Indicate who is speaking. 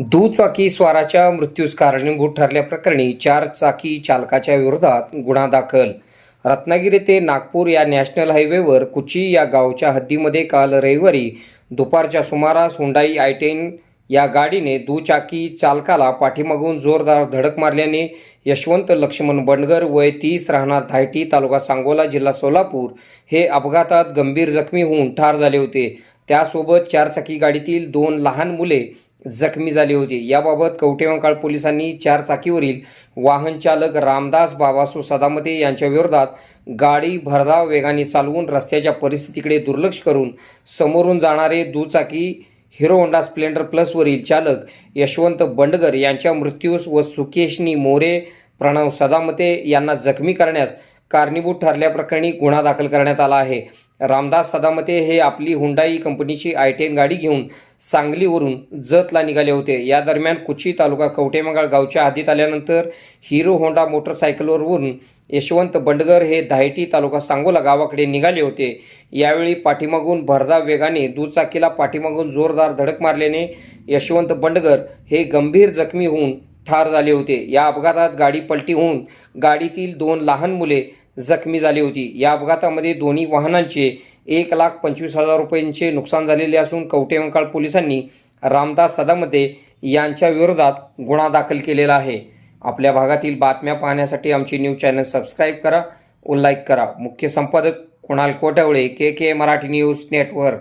Speaker 1: दुचाकी स्वाराच्या मृत्यूस कारणीभूत ठरल्याप्रकरणी चार चाकी चालकाच्या विरोधात गुन्हा दाखल. रत्नागिरी ते नागपूर या नॅशनल हायवेवर कुची या गावच्या हद्दीमध्ये काल रविवारी दुपारच्या सुमारास हुंडाई आय टेन या गाडीने दुचाकी चालकाला पाठीमागून जोरदार धडक मारल्याने यशवंत लक्ष्मण बंडगर वय तीस राहणार धायटी तालुका सांगोला जिल्हा सोलापूर हे अपघातात गंभीर जखमी होऊन ठार झाले होते. त्यासोबत चारचाकी गाडीतील दोन लहान मुले जखमी झाली होती. याबाबत कवटेवंकाळ पोलिसांनी चार चाकीवरील वाहन चालक रामदास बाबासू सदामते यांच्या विरोधात गाडी भरधाव वेगाने चालवून रस्त्याच्या परिस्थितीकडे दुर्लक्ष करून समोरून जाणारे दुचाकी हिरो होंडा स्प्लेंडर प्लसवरील चालक यशवंत बंडगर यांच्या मृत्यूस व सुकेशनी मोरे प्रणव सदामते यांना जखमी करण्यास कारणीभूत ठरल्याप्रकरणी गुन्हा दाखल करण्यात आला आहे. रामदास सदामते हे आपली हुंडाई कंपनीची आय टेन गाडी घेऊन सांगलीवरून जतला निघाले होते. या दरम्यान कुची तालुका कवटेमंगाळ गावच्या हद्दीत आल्यानंतर हिरो होंडा मोटरसायकलवरून यशवंत बंडगर हे धायटी तालुका सांगोला गावाकडे निघाले होते. यावेळी पाठीमागून भरधाव वेगाने दुचाकीला पाठीमागून जोरदार धडक मारल्याने यशवंत बंडगर हे गंभीर जखमी होऊन ठार झाले होते. या अपघातात गाडी पलटी होऊन गाडीतील दोन लहान मुले जखमी झाली होती. या अपघातामध्ये दोन्ही वाहनांचे एक लाख पंचवीस हजार रुपयांचे नुकसान झालेले असून कवटेमंकाळ पोलिसांनी रामदास सदामते यांच्या विरोधात गुन्हा दाखल केलेला आहे. आपल्या भागातील बातम्या पाहण्यासाठी आमचे न्यूज चॅनल सबस्क्राईब करा व लाईक करा. मुख्य संपादक Kunal Kotwale K K Marathi news network.